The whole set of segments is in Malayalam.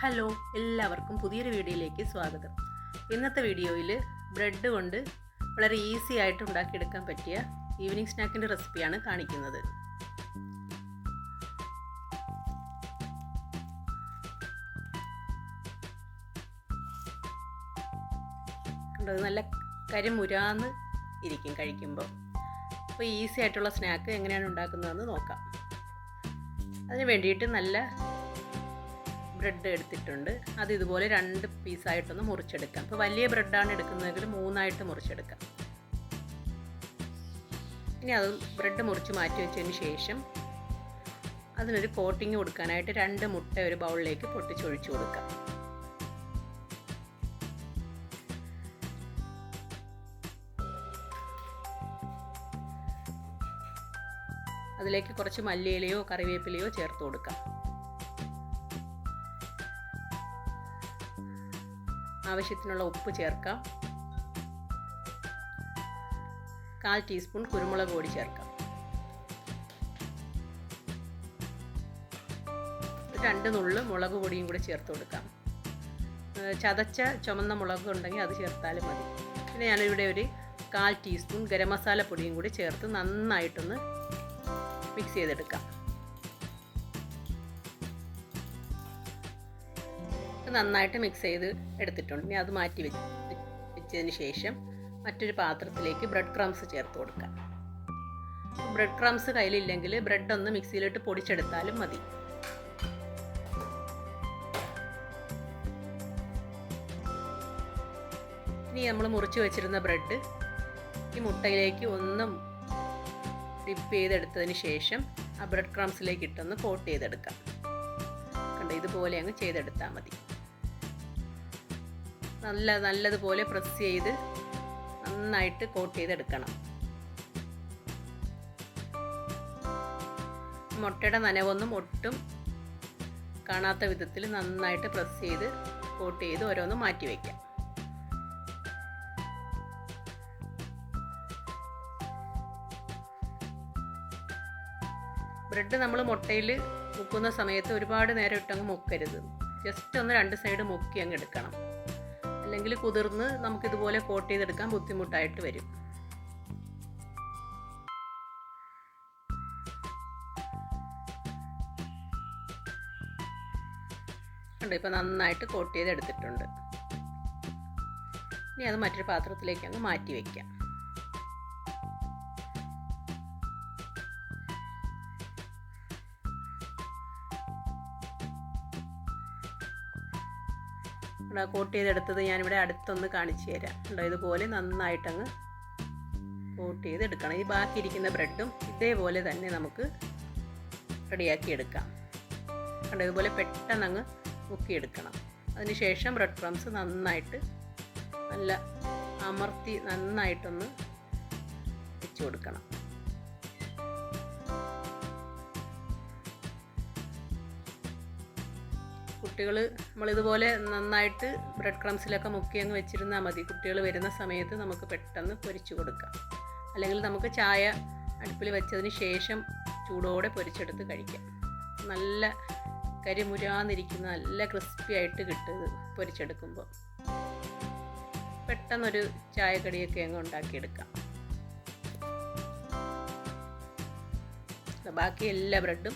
ഹലോ എല്ലാവർക്കും പുതിയൊരു വീഡിയോയിലേക്ക് സ്വാഗതം. ഇന്നത്തെ വീഡിയോയിൽ ബ്രെഡ് കൊണ്ട് വളരെ ഈസി ആയിട്ട് ഉണ്ടാക്കിയെടുക്കാൻ പറ്റിയ ഈവനിങ് സ്നാക്കിന്റെ റെസിപ്പിയാണ് കാണിക്കുന്നത്. കണ്ടത് നല്ല കരിമുരാന്ന് ഇരിക്കും കഴിക്കുമ്പോൾ അപ്പോൾ ഈസി ആയിട്ടുള്ള സ്നാക്ക് എങ്ങനെയാണ് ഉണ്ടാക്കുന്നതെന്ന് നോക്കാം. അതിന് വേണ്ടിയിട്ട് നല്ല ബ്രെഡ് എടുത്തിട്ടുണ്ട്. അത് ഇതുപോലെ രണ്ട് പീസായിട്ടൊന്ന് മുറിച്ചെടുക്കാം. അപ്പോൾ വലിയ ബ്രെഡാണ് എടുക്കുന്നതെങ്കിൽ മൂന്നായിട്ട് മുറിച്ചെടുക്കാം. ഇനി അത് ബ്രെഡ് മുറിച്ച് മാറ്റി വെച്ചതിന് ശേഷം അതിനൊരു കോട്ടിങ് കൊടുക്കാനായിട്ട് രണ്ട് മുട്ട ഒരു ബൗളിലേക്ക് പൊട്ടിച്ചൊഴിച്ചു കൊടുക്കാം. അതിലേക്ക് കുറച്ച് മല്ലിയിലയോ കറിവേപ്പിലയോ ചേർത്ത് കൊടുക്കാം. ആവശ്യത്തിനുള്ള ഉപ്പ് ചേർക്കാം. കാൽ ടീസ്പൂൺ കുരുമുളക് പൊടി ചേർക്കാം. രണ്ട് നുള്ള് മുളക് പൊടിയും കൂടെ ചേർത്ത് കൊടുക്കാം. ചതച്ച ചുമന്ന മുളക് ഉണ്ടെങ്കിൽ അത് ചേർത്താലും മതി. പിന്നെ ഞാനിവിടെ ഒരു കാൽ ടീസ്പൂൺ ഗരം മസാല പൊടിയും കൂടി ചേർത്ത് നന്നായിട്ടൊന്ന് മിക്സ് ചെയ്തെടുക്കാം. നന്നായിട്ട് മിക്സ് ചെയ്ത് എടുത്തിട്ടുണ്ട്. ഇനി അത് മാറ്റി വെച്ച് വെച്ചതിന് ശേഷം മറ്റൊരു പാത്രത്തിലേക്ക് ബ്രെഡ് ക്രംസ് ചേർത്ത് കൊടുക്കാം. ബ്രെഡ് ക്രംസ് കയ്യിലില്ലെങ്കിൽ ബ്രെഡ് ഒന്ന് മിക്സിയിലിട്ട് പൊടിച്ചെടുത്താലും മതി. ഇനി നമ്മൾ മുറിച്ച് വെച്ചിരുന്ന ബ്രെഡ് ഈ മുട്ടയിലേക്ക് ഒന്ന് ഡിപ്പ് ചെയ്തെടുത്തതിന് ശേഷം ആ ബ്രെഡ് ക്രംസിലേക്ക് ഇട്ടൊന്ന് കോട്ട് ചെയ്തെടുക്കാം. കണ്ടോ? ഇതുപോലെ അങ്ങ് ചെയ്തെടുത്താൽ മതി. നല്ല നല്ലതുപോലെ പ്രസ് ചെയ്ത് നന്നായിട്ട് കോട്ട് ചെയ്തെടുക്കണം. മുട്ടയുടെ നനവൊന്നും ഒട്ടും കാണാത്ത വിധത്തിൽ നന്നായിട്ട് പ്രസ് ചെയ്ത് കോട്ട് ചെയ്ത് ഓരോന്നും മാറ്റി വയ്ക്കാം ബ്രെഡ് നമ്മൾ മുട്ടയിൽ മുക്കുന്ന സമയത്ത് ഒരുപാട് നേരം ഇട്ടങ്ങ് മുക്കരുത്. ജസ്റ്റ് ഒന്ന് രണ്ട് സൈഡ് മുക്കി അങ്ങ് എടുക്കണം. അല്ലെങ്കിൽ കുതിർന്ന് നമുക്കിതുപോലെ കോട്ട് ചെയ്തെടുക്കാൻ ബുദ്ധിമുട്ടായിട്ട് വരും. ഉണ്ട് ഇപ്പം നന്നായിട്ട് കോട്ട് ചെയ്തെടുത്തിട്ടുണ്ട്. ഇനി അത് മറ്റൊരു പാത്രത്തിലേക്ക് അങ്ങ് മാറ്റി വയ്ക്കാം കോട്ട് ചെയ്തെടുത്തത് ഞാനിവിടെ അടുത്തൊന്ന് കാണിച്ചു തരാം. ഉണ്ടോ ഇതുപോലെ നന്നായിട്ടങ്ങ് കോട്ട് ചെയ്തെടുക്കണം. ഈ ബാക്കി ഇരിക്കുന്ന ബ്രെഡും ഇതേപോലെ തന്നെ നമുക്ക് റെഡിയാക്കി എടുക്കാം. കണ്ടോ ഇതുപോലെ പെട്ടെന്ന് അങ്ങ് മുക്കിയെടുക്കണം. അതിനുശേഷം ബ്രെഡ് ക്രംസ് നന്നായിട്ട് നല്ല അമർത്തി നന്നായിട്ടൊന്ന് വെച്ച് കൊടുക്കണം. കുട്ടികൾ നമ്മളിതുപോലെ നന്നായിട്ട് ബ്രെഡ് ക്രംസിലൊക്കെ മുക്കി അങ്ങ് വെച്ചിരുന്നാൽ മതി. കുട്ടികൾ വരുന്ന സമയത്ത് നമുക്ക് പെട്ടെന്ന് പൊരിച്ചു കൊടുക്കാം. അല്ലെങ്കിൽ നമുക്ക് ചായ അടുപ്പിൽ വെച്ചതിന് ശേഷം ചൂടോടെ പൊരിച്ചെടുത്ത് കഴിക്കാം. നല്ല കരിമുരാന്നിരിക്കുന്ന നല്ല ക്രിസ്പി ആയിട്ട് കിട്ടുന്നത് പൊരിച്ചെടുക്കുമ്പോൾ പെട്ടെന്നൊരു ചായക്കടിയൊക്കെ അങ്ങ് ഉണ്ടാക്കിയെടുക്കാം. ബാക്കി എല്ലാ ബ്രെഡും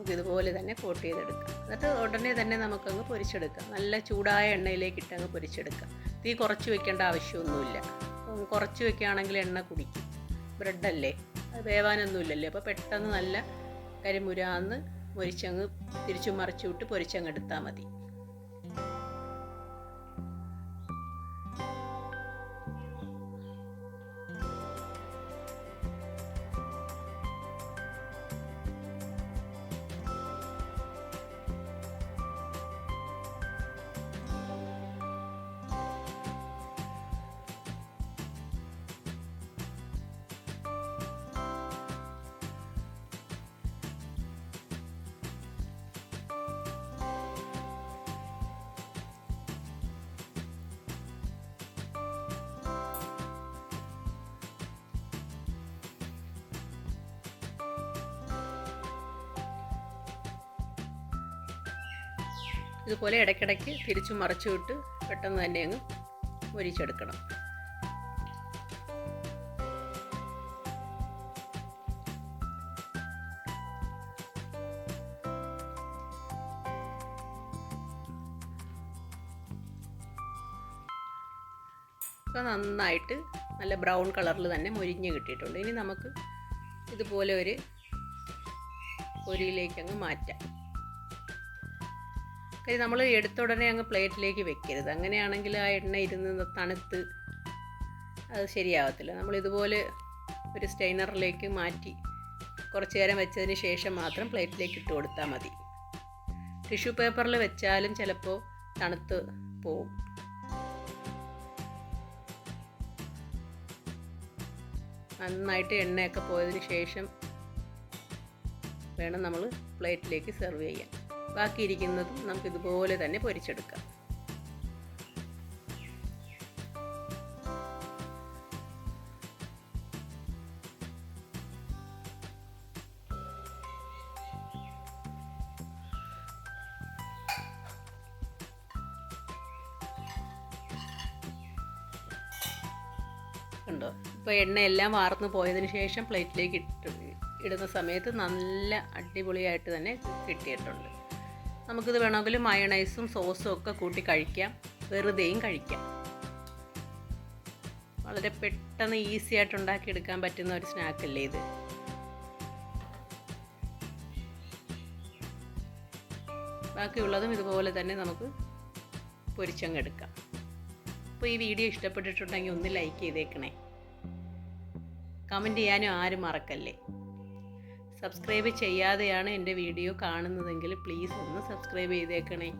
നമുക്ക് ഇതുപോലെ തന്നെ കോട്ട് ചെയ്തെടുക്കാം. എന്നിട്ട് ഉടനെ തന്നെ നമുക്കങ്ങ് പൊരിച്ചെടുക്കാം. നല്ല ചൂടായ എണ്ണയിലേക്ക് ഇട്ടങ്ങ് പൊരിച്ചെടുക്കാം. തീ കുറച്ച് വെക്കേണ്ട ആവശ്യമൊന്നുമില്ല. കുറച്ച് വെക്കുകയാണെങ്കിൽ എണ്ണ കുടിക്കും. ബ്രെഡല്ലേ? അത് വേവാനൊന്നുമില്ലല്ലേ? അപ്പോൾ പെട്ടെന്ന് നല്ല കരിമുരാന്ന് പൊരിച്ചങ്ങ് തിരിച്ചു മറിച്ചു വിട്ട് പൊരിച്ചങ്ങ് എടുത്താൽ മതി. ഇതുപോലെ ഇടയ്ക്കിടയ്ക്ക് തിരിച്ചു മറച്ചു വിട്ട് പെട്ടെന്ന് തന്നെ അങ്ങ് മൊരിച്ചെടുക്കണം ഇപ്പം നന്നായിട്ട് നല്ല ബ്രൗൺ കളറിൽ തന്നെ മൊരിഞ്ഞ് കിട്ടിയിട്ടുണ്ട്. ഇനി നമുക്ക് ഇതുപോലെ ഒരു പൊരിയിലേക്ക് അങ്ങ് മാറ്റാം. കാര്യം നമ്മൾ എടുത്ത ഉടനെ അങ്ങ് പ്ലേറ്റിലേക്ക് വെക്കരുത്. അങ്ങനെയാണെങ്കിൽ ആ എണ്ണ ഇരുന്ന് തണുത്ത് അത് ശരിയാവത്തില്ല. നമ്മൾ ഇതുപോലെ ഒരു സ്റ്റെയിനറിലേക്ക് മാറ്റി കുറച്ച് നേരം വെച്ചതിന് ശേഷം മാത്രം പ്ലേറ്റിലേക്ക് ഇട്ട് കൊടുത്താൽ മതി. ടിഷ്യൂ പേപ്പറിൽ വെച്ചാലും ചിലപ്പോൾ തണുത്ത് പോവും. നന്നായിട്ട് എണ്ണയൊക്കെ പോയതിന് ശേഷം വേണം നമ്മൾ പ്ലേറ്റിലേക്ക് സെർവ് ചെയ്യാൻ. ബാക്കിയിരിക്കുന്നതും നമുക്ക് ഇതുപോലെ തന്നെ പൊരിച്ചെടുക്കാം. കണ്ടോ ഇപ്പോൾ എണ്ണയെല്ലാം വാർന്ന് പോയതിന് ശേഷം പ്ലേറ്റിലേക്ക് ഇട്ട് ഇടുന്ന സമയത്ത് നല്ല അടിപൊളിയായിട്ട് തന്നെ കിട്ടിയിട്ടുണ്ട്. നമുക്കിത് വേണമെങ്കിൽ മയണൈസും സോസും ഒക്കെ കൂട്ടി കഴിക്കാം. വെറുതെയും കഴിക്കാം. വളരെ പെട്ടെന്ന് ഈസി ആയിട്ട് ഉണ്ടാക്കിയെടുക്കാൻ പറ്റുന്ന ഒരു സ്നാക്കല്ലേ ഇത്. ബാക്കിയുള്ളതും ഇതുപോലെ തന്നെ നമുക്ക് പൊരിച്ചങ്ങെടുക്കാം. അപ്പോൾ ഈ വീഡിയോ ഇഷ്ടപ്പെട്ടിട്ടുണ്ടെങ്കിൽ ഒന്ന് ലൈക്ക് ചെയ്തേക്കണേ. കമന്റ് ചെയ്യാനും ആരും മറക്കല്ലേ? സബ്സ്ക്രൈബ് ചെയ്യാതെയാണ് എന്റെ വീഡിയോ കാണുന്നതെങ്കിൽ പ്ലീസ് ഒന്ന് സബ്സ്ക്രൈബ് ചെയ്തേക്കണേ.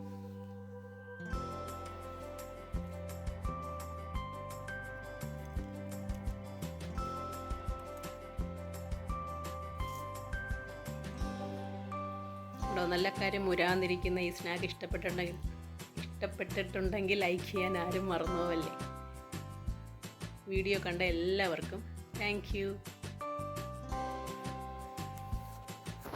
ഉണ്ടോ? നല്ല കാര്യം മുരാന്നിരിക്കുന്ന ഈ സ്നാക്ക് ഇഷ്ടപ്പെട്ടിട്ടുണ്ടെങ്കിൽ ഇഷ്ടപ്പെട്ടിട്ടുണ്ടെങ്കിൽ ലൈക്ക് ചെയ്യാൻ ആരും മറന്നുപോവല്ലേ വീഡിയോ കണ്ട എല്ലാവർക്കും താങ്ക്